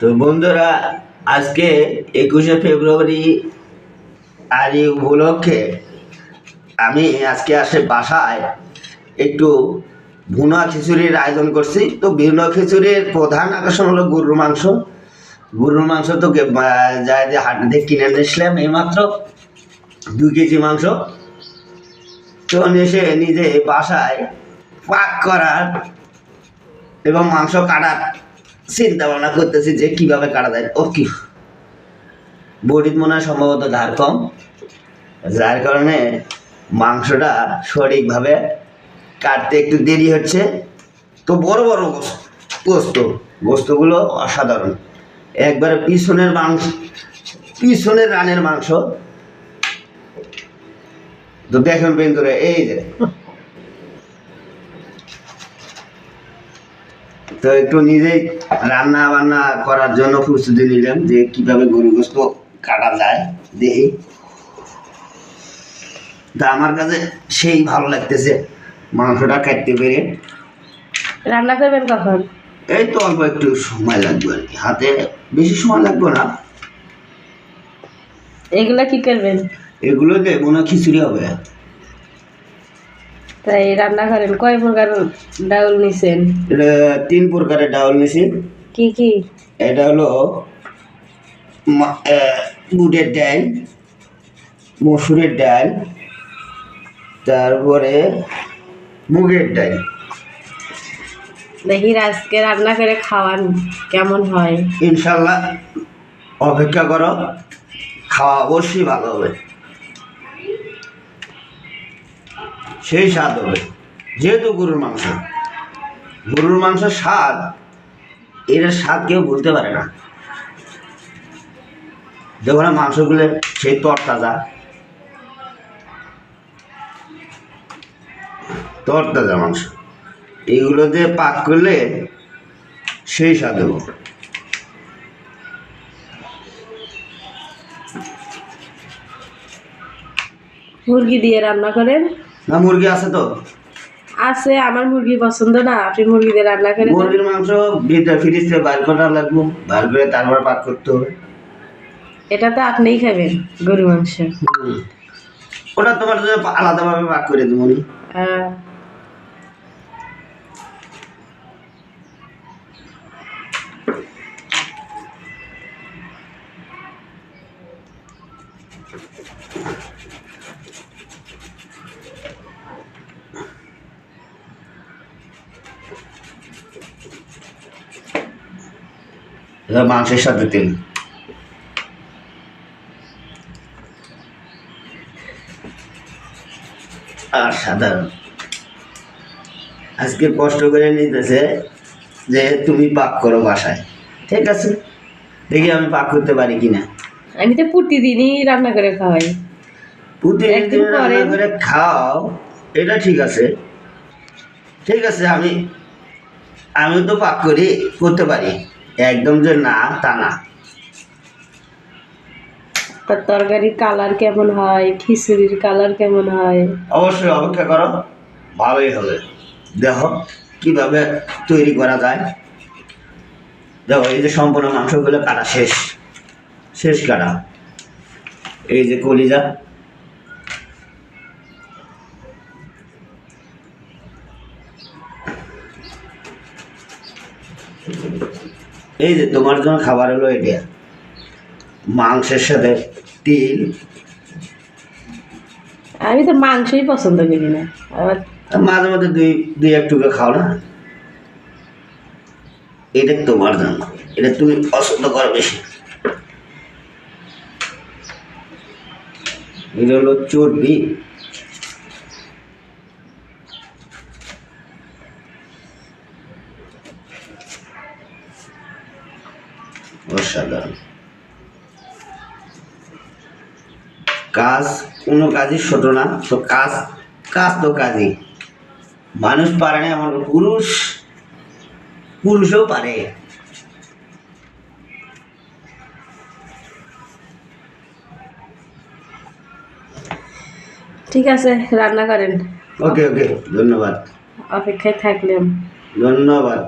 তো বন্ধুরা, আজকে একুশে ফেব্রুয়ারি আর এই উপলক্ষে আমি আজকে আসে বাসায় একটু ভুনা খিচুড়ির আয়োজন করছি। তো ভুনা খিচুড়ির প্রধান আকর্ষণ হলো গরুর মাংস। গরুর মাংস তো যায় যে হাট থেকে কিনে নিয়েছিলাম এইমাত্র দুই কেজি মাংস। তো এসে নিজে বাসায় পাক করার এবং মাংস কাটার চিন্তা ভাবনা করতেছি যে কীভাবে কাটা যায় ও কি? বডির মনে হয় সম্ভবত ধার কম, যার কারণে মাংসটা সঠিকভাবে কাটতে একটু দেরি হচ্ছে। তো বড় বড় গোস- গোস্ত, গোস্তগুলো অসাধারণ। একবারে পিছনের মাংস, পিছনের রানের মাংস। তো দেখেন বেন্দুরে এই যে তো একটু নিজেই রান্না বান্না করার জন্য প্রস্তুতি নিলাম যে কীভাবে গরু গোস্ত কাটা যায় দেখি। তা আমার কাছে সেই ভালো লাগতেছে মাংসটা কাটতে পেরে। রান্না করবেন কখন? এই তো অল্প একটু সময় লাগবে আর কি হাতে বেশি সময় লাগবে না। এগুলা কি করবেন? এগুলোতে মনে খিচুড়ি হবে। তাই রান্না করেন কয় প্রকার ডাউল নিছেন? এটা তিন প্রকারের ডাউল নিছি। কি কি? এটা হলো বুটের ডাল মসুরের ডাল তারপরে মুগের ডাল। দেখি আজকে রান্না করে খাওয়ান কেমন হয়? ইনশাল্লাহ অপেক্ষা করো খাওয়া অবশ্যই ভালো হবে। সেই স্বাদ হবে। যেহেতু গরুর মাংস। গরুর মাংসের স্বাদ, এর স্বাদ কেউ বলতে পারে না। দেখো না মাংসগুলো সেই তরতাজা। তরতাজা মাংস। এগুলো দিয়ে পাক করলে সেই স্বাদ হবে। মুরগি দিয়ে রান্না করেন। না মুরগি আছে তো? আছে আমার মুরগি পছন্দ না। আপনি মুরগি দিয়ে রান্না করেন। মুরগির মাংস ভিতরে ফ্রিজ থেকে বার করা লাগবে। বার করে তারপর পাক করতে হবে। এটা তো আপনিই খাবেন গরু মাংস। ওটা তোমার জন্য আলাদাভাবে পাক করে দেবো নি। মাংসের সাথে তেল। আর সাধারণ। আজকে কষ্ট করে নিতেছে যে তুমি পাক করো বাসায়। ঠিক আছে? দেখি আমি পাক করতে পারি কিনা। আমি তো প্রতিদিনই রান্না করে খাওয়াই। প্রতিদিন একদিন রান্না করে খাও এটা ঠিক আছে। ঠিক আছে আমি আমি তো পাক করি করতে পারি। একদম যে না তা না। তার তরকারির কালার কেমন হয়? খিচুড়ির কালার কেমন হয়? অবশ্যই অপেক্ষা করো ভালোই হবে। দেখো কীভাবে তৈরি করা যায়। দেখো এই যে সম্পূর্ণ মাংসগুলো কাটা শেষ। শেষ কাটা। এই যে কলিজা। এই যে তোমার জন্য খাবার হলো এটা। মাংসের সাথে তিল। আমি তো মাংসই পছন্দ করি না। আবার মাঝে মাঝে দুই দুই এক টুকরো খাও না। এটা তোমার জন্য। এটা তুমি পছন্দ করো বেশি। এটা হলো চর্বি। অসাধারণ কাজ কোনো কাজই ছোট না তো কাজ কাজ তো কাজই। মানুষ পারে না এমন পুরুষ পুরুষও পারে। ঠিক আছে রান্না করেন। ওকে ওকে ধন্যবাদ। অপেক্ষায় থাকলাম। ধন্যবাদ।